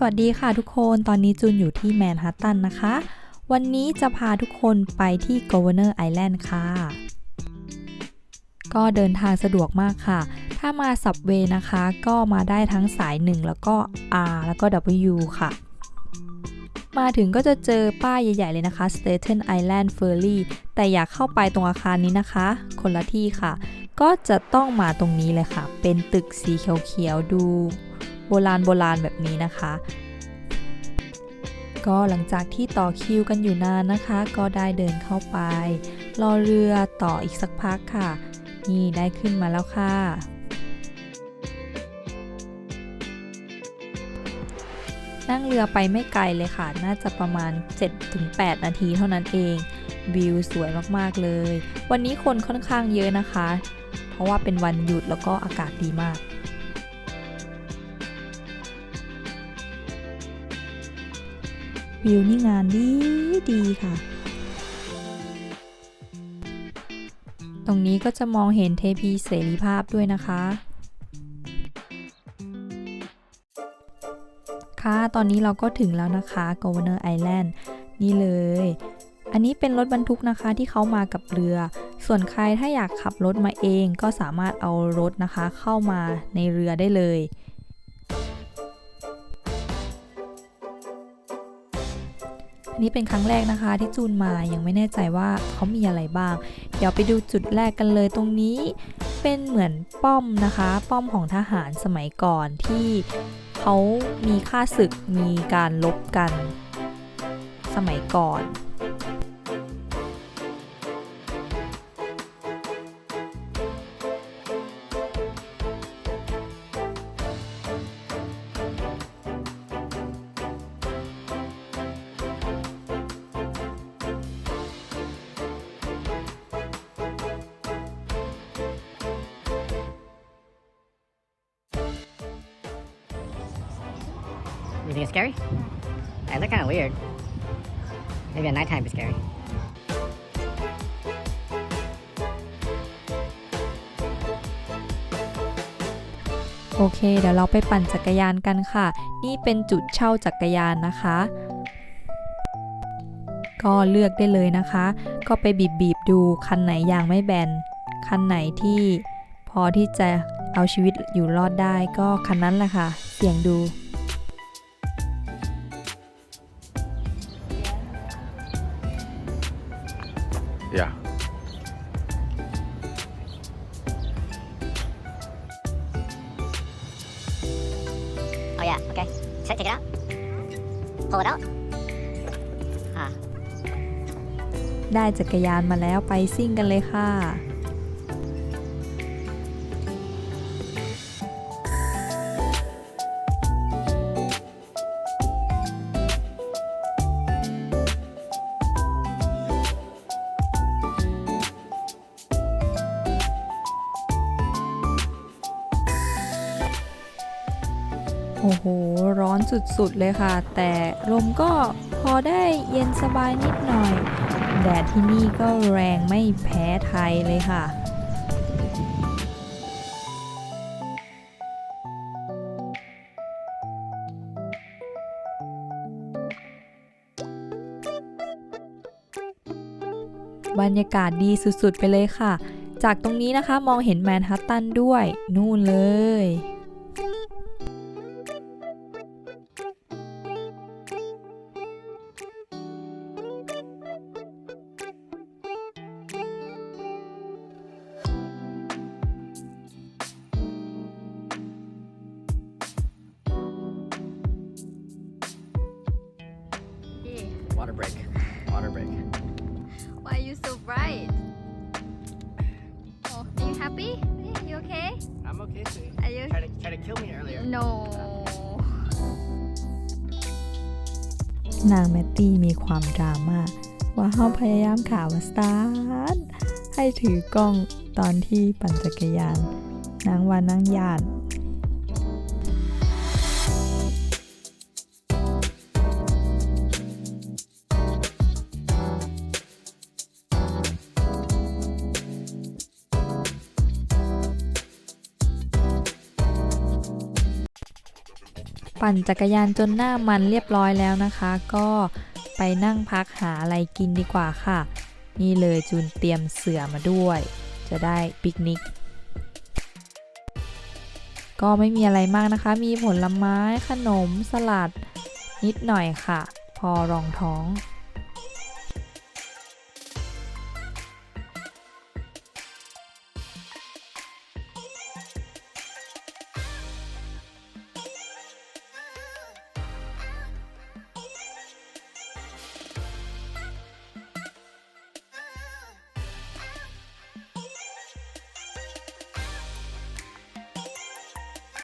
สวัสดีค่ะทุกคน ตอนนี้จูนอยู่ที่แมนฮัตตันนะคะ วันนี้จะพาทุกคนไปที่ Governor Island ค่ะ ก็เดินทางสะดวกมากค่ะ ถ้ามาสับเวย์นะคะ ก็มาได้ทั้งสาย 1 แล้วก็ R แล้วก็ W ค่ะ มาถึงก็จะเจอป้ายใหญ่ ๆ เลยนะคะ Staten Island Ferry แต่อยากเข้าไปตรงอาคารนี้นะคะ คนละที่ค่ะ ก็จะต้องมาตรงนี้เลยค่ะ เป็นตึกสีเขียวๆดู โบราณโบราณแบบนี้นะคะ ก็หลังจากที่ต่อคิวกันอยู่นานนะคะ ก็ได้เดินเข้าไป รอเรือต่ออีกสักพักค่ะ นี่ได้ขึ้นมาแล้วค่ะนั่งเรือไปไม่ไกลเลยค่ะ น่าจะประมาณ 7-8 นาทีเท่านั้นเอง วิวสวยมากๆเลย วันนี้คนค่อนข้างเยอะนะคะ เพราะว่าเป็นวันหยุดแล้วก็อากาศดีมาก วิวนี่งานดีดีค่ะ ตรงนี้ก็จะมองเห็นเทพีเสรีภาพด้วยนะคะ ค่ะ ตอนนี้เราก็ถึงแล้วนะคะ Governor Island นี่เลย อันนี้เป็นรถบรรทุกนะคะที่เขามากับเรือ ส่วนใครถ้าอยากขับรถมาเองก็สามารถเอารถนะคะ เข้ามาในเรือได้เลย นี่เป็นครั้งแรกนะคะที่จูนมายังไม่แน่ใจว่าเขามีอะไรบ้าง เดี๋ยวไปดูจุดแรกกันเลยตรงนี้ เป็นเหมือนป้อมนะคะ ป้อมของทหารสมัยก่อนที่เขามีค่าศึกมีการลบกัน สมัยก่อน You think it's scary? They look kind of weird. Maybe at nighttime be scary. โอเคเดี๋ยวเราไปปั่นจักรยานกันค่ะ นี่เป็นจุดเช่าจักรยานนะคะ ก็เลือกได้เลยนะคะ ก็ไปบีบบีบๆดูคันไหนยางไม่แบน คันไหนที่พอที่จะเอาชีวิตอยู่รอดได้ก็คันนั้นแหละค่ะ เสี่ยงดู yeah, okay. Take, take it out. Pull it out. Ah, ได้จักรยานมาแล้วไปซิ่งกันเลยค่ะ โอ้โห ร้อนสุดๆเลยค่ะ แต่ลมก็พอได้เย็นสบายนิดหน่อย แดดที่นี่ก็แรงไม่แพ้ไทยเลยค่ะบรรยากาศดีสุดๆ ไปเลยค่ะ จากตรงนี้นะคะมองเห็นแมนฮัตตันด้วย นู่นเลย Water break. Water break. Why are you so bright? Oh, are you happy? You okay? I'm okay, sweetie. Are you? Try to try to kill me earlier. No. นางแมตตี้มีความดราม่าว่าเขาพยายามข่าวว่าสตาร์ทให้ถือกล้องตอนที่ปั่นจักรยาน นางว่านางยาน ปั่นจักรยานจนหน้ามันเรียบร้อยแล้วนะคะ ก็ไปนั่งพักหาอะไรกินดีกว่าค่ะ นี่เลยจูนเตรียมเสือมาด้วย จะได้ปิกนิก ก็ไม่มีอะไรมากนะคะ มีผลไม้ขนมสลัด นิดหน่อยค่ะ พอรองท้อง